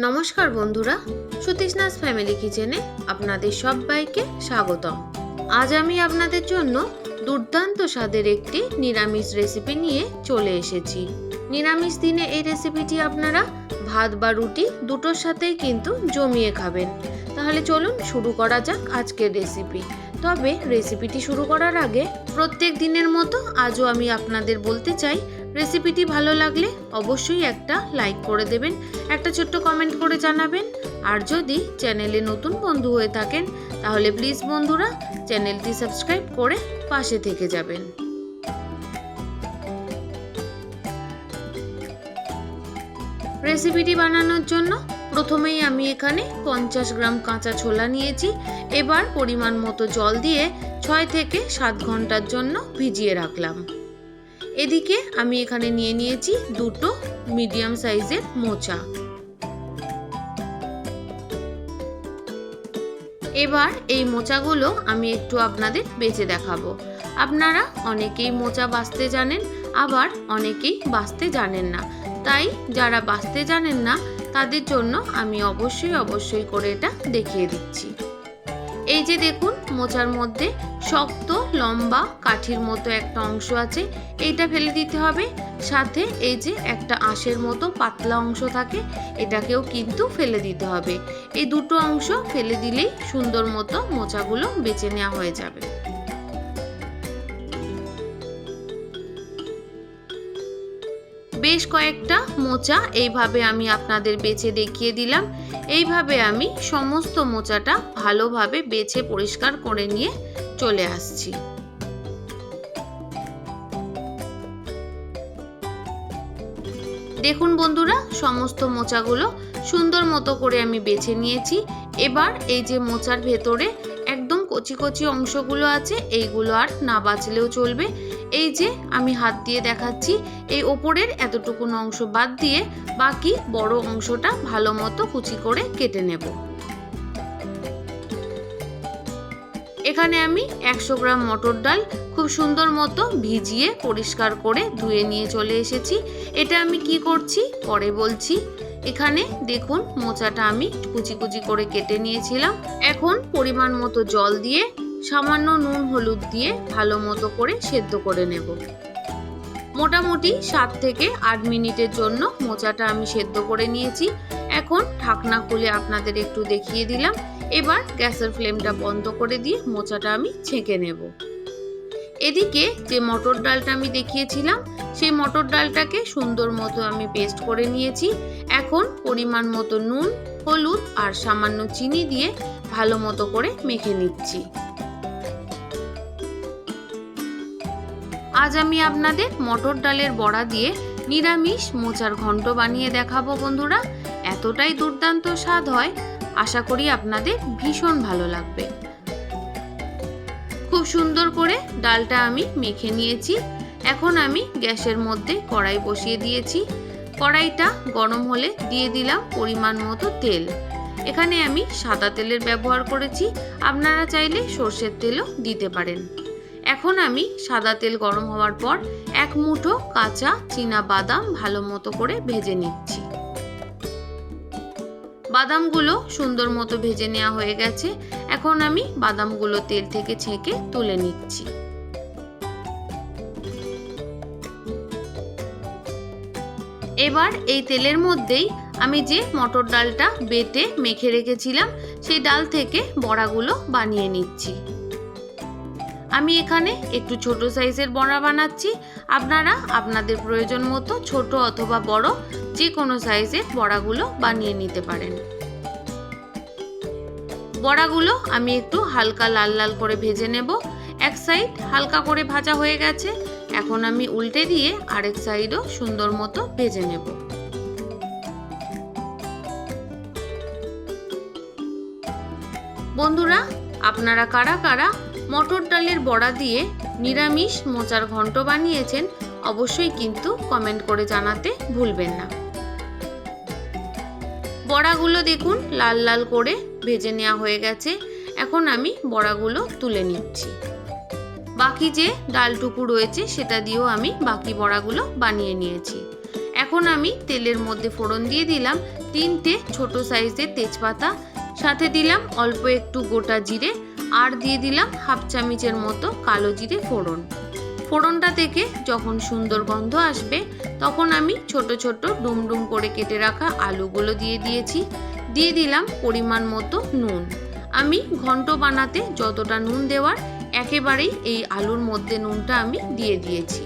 নমস্কার বন্ধুরা, সুতৃষ্ণাস ফ্যামিলি কিচেনে আপনাদের সবাইকে স্বাগতম। আজ আমি আপনাদের জন্য দুর্দান্ত স্বাদের একটি নিরামিষ রেসিপি নিয়ে চলে এসেছি। নিরামিষ দিনে এই রেসিপিটি আপনারা ভাত বা রুটি দুটোর সাথেই কিন্তু জমিয়ে খাবেন। তাহলে চলুন শুরু করা যাক আজকের রেসিপি। তবে রেসিপিটি শুরু করার আগে প্রত্যেক দিনের মতো আজও আমি আপনাদের বলতে চাই রেসিপিটি ভালো লাগলে অবশ্যই একটা লাইক করে দেবেন, একটা ছোট্ট কমেন্ট করে জানাবেন। আর যদি চ্যানেলে নতুন বন্ধু হয়ে থাকেন, তাহলে প্লিজ বন্ধুরা চ্যানেলটি সাবস্ক্রাইব করে পাশে থেকে যাবেন। রেসিপিটি বানানোর জন্য প্রথমেই আমি এখানে পঞ্চাশ গ্রাম কাঁচা ছোলা নিয়েছি। এবার পরিমাণ মতো জল দিয়ে ছয় থেকে সাত ঘণ্টার জন্য ভিজিয়ে রাখলাম। এদিকে আমি এখানে নিয়ে নিয়েছি দুটো মিডিয়াম সাইজের মোচা। এবার এই মোচাগুলো আমি একটু আপনাদের বেঁচে দেখাবো। আপনারা অনেকেই মোচা বাঁচতে জানেন, আবার অনেকেই বাঁচতে জানেন না। তাই যারা বাঁচতে জানেন না, তাদের জন্য আমি অবশ্যই অবশ্যই করে এটা দেখিয়ে দিচ্ছি। এই যে দেখুন, মোচার মধ্যে শক্ত, লম্বা কাঠির মতো একটা অংশ আছে। এইটা ফেলে দিতে হবে। সাথে এই যে একটা আঁশের মতো পাতলা অংশ থাকে, এটাকেও কিন্তু ফেলে দিতে হবে। এই দুটো অংশ ফেলে দিলেই সুন্দর মতো মোচাগুলো বেছে নেওয়া হয়ে যাবে। বেশ কয়েকটা মোচা এইভাবে আমি আপনাদের বেছে দেখিয়ে দিলাম। এইভাবে আমি সমস্ত মোচাটা ভালোভাবে বেছে পরিষ্কার করে নিয়ে চলে আসছি। দেখুন বন্ধুরা, সমস্ত মোচাগুলো সুন্দর মতো করে আমি বেছে নিয়েছি। এবার এই যে মোচার ভেতরে কচি কচি অংশগুলো আছে, এইগুলো আর না বাঁচলেও চলবে। এই যে আমি হাত দিয়ে দেখাচ্ছি, এই ওপরের এতটুকুন অংশ বাদ দিয়ে বাকি বড় অংশটা ভালো মতো কুচি করে কেটে নেব। এখানে আমি একশো গ্রাম মটর ডাল খুব সুন্দর মতো ভিজিয়ে পরিষ্কার করে ধুয়ে নিয়ে চলে এসেছি। এটা আমি কি করছি? পরে বলছি। এখানে দেখুন, মোচাটা আমি কুচি কুচি করে কেটে নিয়েছিলাম। এখন পরিমাণ মতো জল দিয়ে, সামান্য নুন হলুদ দিয়ে ভালো মতো করে সেদ্ধ করে নেব। মোটামুটি সাত থেকে আট মিনিটের জন্য মোচাটা আমি সেদ্ধ করে নিয়েছি। এখন ঢাকনা খুলে আপনাদের একটু দেখিয়ে দিলাম। এবার গ্যাসের ফ্লেমটা বন্ধ করে দিয়ে মোচাটা আমি ছেঁকে নেব। এদিকে যে মটর ডালটা আমি দেখিয়েছিলাম, সেই মটর ডালটাকে সুন্দর মতো আমি পেস্ট করে নিয়েছি। এখন পরিমাণ মতো নুন, হলুদ আর সামান্য চিনি দিয়ে ভালো মতো করে মেখে নিচ্ছি। আজ আমি আপনাদের মটর ডালের বড়া দিয়ে নিরামিষ মোচার ঘন্ট বানিয়ে দেখাবো বন্ধুরা। এতটাই দুর্দান্ত স্বাদ হয়। আশা করি আপনাদের ভীষণ ভালো লাগবে। খুব সুন্দর করে ডালটা আমি মেখে নিয়েছি। এখন আমি গ্যাসের মধ্যে কড়াই বসিয়ে দিয়েছি। কড়াইটা গরম হলে দিয়ে দিলাম পরিমাণ মতো তেল। এখানে আমি সাদা তেলের ব্যবহার করেছি। আপনারা চাইলে সর্ষের তেলও দিতে পারেন। এখন আমি সাদা তেল গরম হওয়ার পর এক মুঠো কাঁচা চীনা বাদাম ভালো মতো করে ভেজে নিচ্ছি। বাদামগুলো সুন্দর মতো ভেজে নেওয়া হয়ে গেছে। এখন আমি বাদামগুলো তেল থেকে ছেঁকে তুলে নিচ্ছি। এবার এই তেলের মধ্যেই আমি যে মটর ডালটা বেটে মেখে রেখেছিলাম, সেই ডাল থেকে বড়াগুলো বানিয়ে নিচ্ছি। আমি এখানে একটু ছোট সাইজের বড়া বানাচ্ছি। আপনারা আপনাদের প্রয়োজন মতো ছোট অথবা বড় যে কোনো সাইজের বড়াগুলো বানিয়ে নিতে পারেন। বড়াগুলো আমি একটু হালকা লাল লাল করে ভেজে নেব। এক সাইড হালকা করে ভাজা হয়ে গেছে। এখন আমি উল্টে দিয়ে আরেক সাইডও সুন্দর মতো ভেজে নেব। বন্ধুরা, আপনারা কারা কারা মটর ডালের বড়া দিয়ে নিরামিষ মোচার ঘন্ট বানিয়েছেন। অবশ্যই কিন্তু কমেন্ট করে জানাতে ভুলবেন না। বড়াগুলো দেখুন, লাল লাল করে ভেজে নেওয়া হয়ে গেছে। এখন আমি বড়াগুলো তুলে নিচ্ছি। বাকি যে ডালটুকু রয়েছে, সেটা দিয়েও আমি বাকি বড়াগুলো বানিয়ে নিয়েছি। এখন আমি তেলের মধ্যে ফোড়ন দিয়ে দিলাম তিনটে ছোট সাইজের তেজপাতা। সাথে দিলাম অল্প একটু গোটা জিরে আর দিয়ে দিলাম হাফ চামচের মতো কালো জিরে ফোড়ন। ফোড়নটা থেকে যখন সুন্দর গন্ধ আসবে, তখন আমি ছোট ছোট ডুম ডুম করে কেটে রাখা আলুগুলো দিয়ে দিয়েছি। দিয়ে দিলাম পরিমাণ মতো নুন। আমি ঘন্ট বানাতে যতটা নুন দেওয়ার একেবারেই এই আলুর মধ্যে নুনটা আমি দিয়ে দিয়েছি।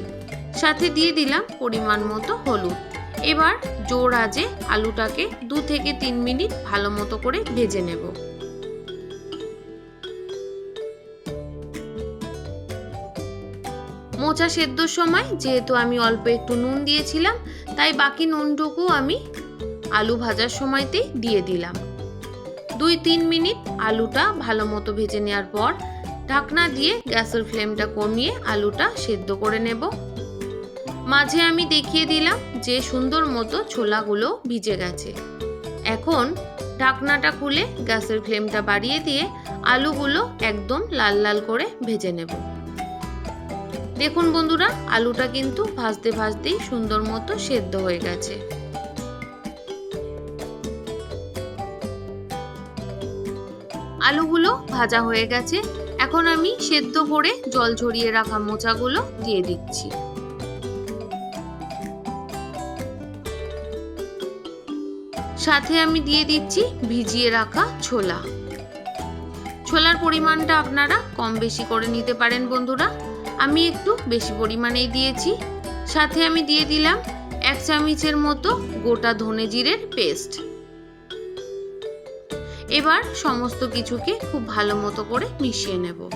সাথে দিয়ে দিলাম পরিমাণ মতো হলুদ। এবার জোর আজে আলুটাকে দু থেকে তিন মিনিট ভালো মতো করে ভেজে নেব। মোচা সেদ্ধর সময়, যেহেতু আমি অল্প একটু নুন দিয়েছিলাম, তাই বাকি নুনটুকু আমি আলু ভাজার সময়তেই দিয়ে দিলাম। দুই তিন মিনিট আলুটা ভালো মতো ভেজে নেওয়ার পর ঢাকনা দিয়ে গ্যাসের ফ্লেমটা কমিয়ে আলুটা সেদ্ধ করে নেব। মাঝে আমি দেখিয়ে দিলাম যে সুন্দর মতো ছোলাগুলো ভিজে গেছে। এখন ঢাকনাটা খুলে গ্যাসের ফ্লেমটা বাড়িয়ে দিয়ে আলুগুলো একদম লাল লাল করে ভেজে নেব। দেখুন বন্ধুরা, আলুটা কিন্তু ভাজতে ভাজতেই সুন্দর মতো সেদ্ধ হয়ে গেছে। আলুগুলো ভাজা হয়ে গেছে। এখন আমি সেদ্ধ করে জল ঝরিয়ে রাখা মোচাগুলো দিয়ে দিচ্ছি। সাথে আমি দিয়ে দিচ্ছি ভিজিয়ে রাখা ছোলা। ছোলার পরিমাণটা আপনারা কম বেশি করে নিতে পারেন বন্ধুরা। আমি একটু বেশি পরিমাণেই দিয়েছি। সাথে আমি দিয়ে দিলাম এক চামচের মতো গোটা ধনে জিরের পেস্ট। এবার সমস্ত কিছুকে খুব ভালো মতো করে মিশিয়ে নেব।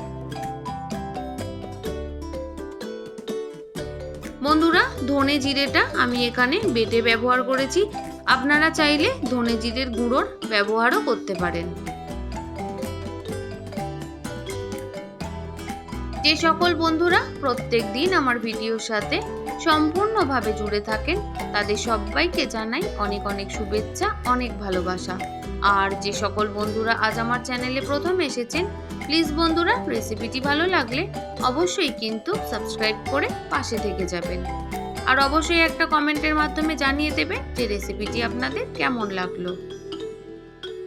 বন্ধুরা, ধনে জিরেটা আমি এখানে বেটে ব্যবহার করেছি। আপনারা চাইলে ধনে জিরের গুঁড়োর ব্যবহারও করতে পারেন। যে সকল বন্ধুরা প্রত্যেক দিন আমার ভিডিওর সাথে সম্পূর্ণভাবে জুড়ে থাকেন, তাদের সবাইকে জানাই অনেক অনেক শুভেচ্ছা, অনেক ভালোবাসা। আর যে সকল বন্ধুরা আজ আমার চ্যানেলে প্রথম এসেছেন, প্লিজ বন্ধুরা রেসিপিটি ভালো লাগলে অবশ্যই কিন্তু সাবস্ক্রাইব করে পাশে থেকে যাবেন। আর অবশ্যই একটা কমেন্টের মাধ্যমে জানিয়ে দেবেন যে রেসিপিটি আপনাদের কেমন লাগল।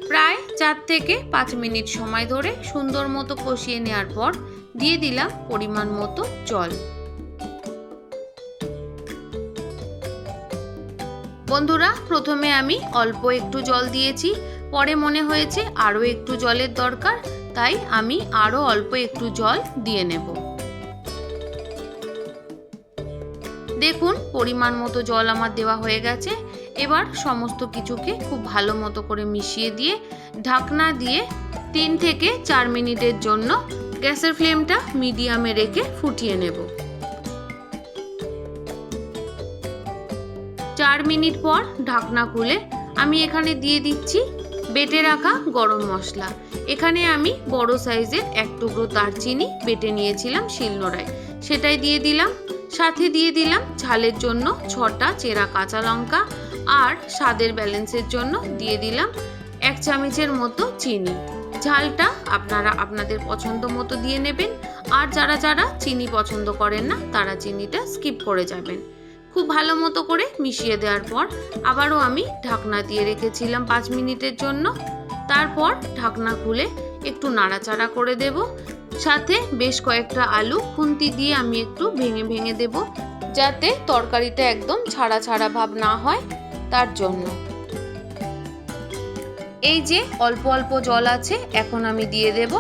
প্রায় চার থেকে পাঁচ মিনিট সময় ধরে সুন্দর মতো কষিয়ে নেওয়ার পর দিয়ে দিলাম পরিমাণ মতো জল। বন্ধুরা, প্রথমে আমি অল্প একটু জল দিয়েছি। পরে মনে হয়েছে আরও একটু জলের দরকার, তাই আমি আরও অল্প একটু জল দিয়ে নেব। দেখুন, পরিমাণ মতো জল আমার দেওয়া হয়ে গেছে। এবার সমস্ত কিছুকে খুব ভালো মতো করে মিশিয়ে দিয়ে, ঢাকনা দিয়ে তিন থেকে চার মিনিটের জন্য গ্যাসের ফ্লেমটা মিডিয়ামে রেখে ফুটিয়ে নেব। চার মিনিট পর ঢাকনা খুলে আমি এখানে দিয়ে দিচ্ছি বেটে রাখা গরম মশলা। এখানে আমি বড় সাইজের এক টুকরো দারচিনি বেটে নিয়েছিলাম শিলনোড়ায়। সেটাই দিয়ে দিলাম। সাথে দিয়ে দিলাম ঝালের জন্য ছটা চেরা কাঁচা লঙ্কা আর স্বাদের ব্যালেন্সের জন্য দিয়ে দিলাম এক চামচের মতো চিনি। ঝালটা আপনারা আপনাদের পছন্দ মতো দিয়ে নেবেন। আর যারা যারা চিনি পছন্দ করেন না, তারা চিনিটা স্কিপ করে যাবেন। খুব ভালো মতো করে মিশিয়ে দেওয়ার পর আবারও আমি ঢাকনা দিয়ে রেখেছিলাম পাঁচ মিনিটের জন্য। তারপর ঢাকনা খুলে একটু নাড়াচাড়া করে দেব। সাথে বেশ কয়েকটা আলু খুন্তি দিয়ে আমি একটু ভেঙে ভেঙে দেব, যাতে তরকারিটা একদম ছাড়া ছাড়া ভাব না হয় তার জন্য। এই যে অল্প অল্প জল আছে, এখন আমি দিয়ে দেব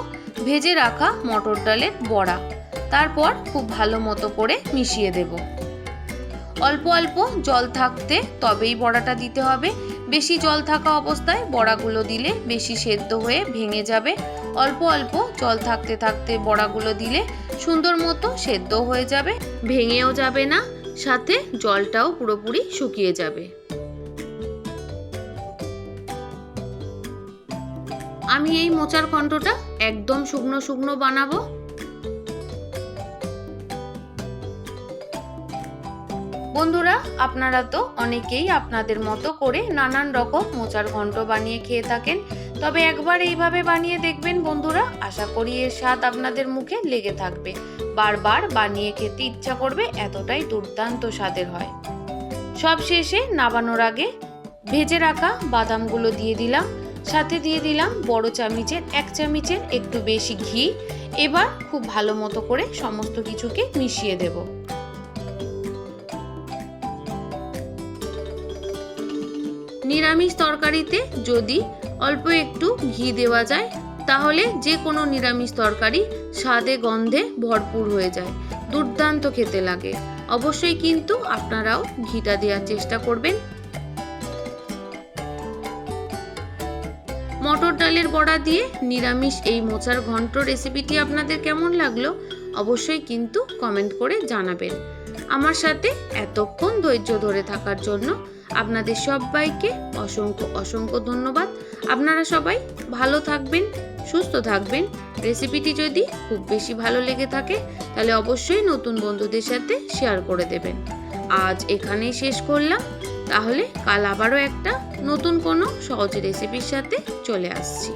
ভেজে রাখা মটর ডালের বড়া। তারপর খুব ভালো মতো করে মিশিয়ে দেব। অল্প অল্প জল থাকতে তবেই বড়াটা দিতে হবে। বেশি জল থাকা অবস্থায় বড়াগুলো দিলে বেশি সেদ্ধ হয়ে ভেঙে যাবে। অল্প অল্প জল থাকতে থাকতে বড়াগুলো দিলে সুন্দর মতো সেদ্ধ হয়ে যাবে, ভেঙেও যাবে না, সাথে জলটাও পুরোপুরি শুকিয়ে যাবে। আমি এই মোচার ঘন্টটা একদম শুকনো শুকনো বানাবো। বন্ধুরা, আপনারা তো অনেকেই আপনাদের মতো করে নানান রকম মোচার ঘন্ট বানিয়ে খেয়ে থাকেন। তবে একবার এইভাবে বানিয়ে দেখবেন বন্ধুরা, আশা করি এর স্বাদ আপনাদের মুখে লেগে থাকবে। বারবার বানিয়ে খেতে ইচ্ছা করবে, এতটাই দুর্দান্ত স্বাদের হয়। সব শেষে নাবানোর আগে ভেজে রাখা বাদামগুলো দিয়ে দিলাম। সাথে দিয়ে দিলাম বড় চামিচের, এক চামিচের একটু বেশি ঘি। এবার খুব ভালো মতো করে সমস্ত কিছুকে মিশিয়ে দেব। নিরামিষ তরকারিতে যদি অল্প একটু ঘি দেওয়া যায়, তাহলে যে কোনো নিরামিষ তরকারি স্বাদে গন্ধে ভরপুর হয়ে যায়। দুর্দান্ত খেতে লাগে। অবশ্যই কিন্তু আপনারাও ঘিটা দেওয়ার চেষ্টা করবেন। ডালের বড়া দিয়ে নিরামিষ এই মোচার ঘন্ট রেসিপিটি আপনাদের কেমন লাগল অবশ্যই কিন্তু কমেন্ট করে জানাবেন। আমার সাথে এতক্ষণ ধৈর্য ধরে থাকার জন্য আপনাদের সবাইকে অসংখ্য অসংখ্য ধন্যবাদ। আপনারা সবাই ভালো থাকবেন, সুস্থ থাকবেন। রেসিপিটি যদি খুব বেশি ভালো লেগে থাকে, তাহলে অবশ্যই নতুন বন্ধুদের সাথে শেয়ার করে দেবেন। আজ এখানেই শেষ করলাম। তাহলে কাল আবারও একটা নতুন কোনো সহজ রেসিপির সাথে চলে আসছি।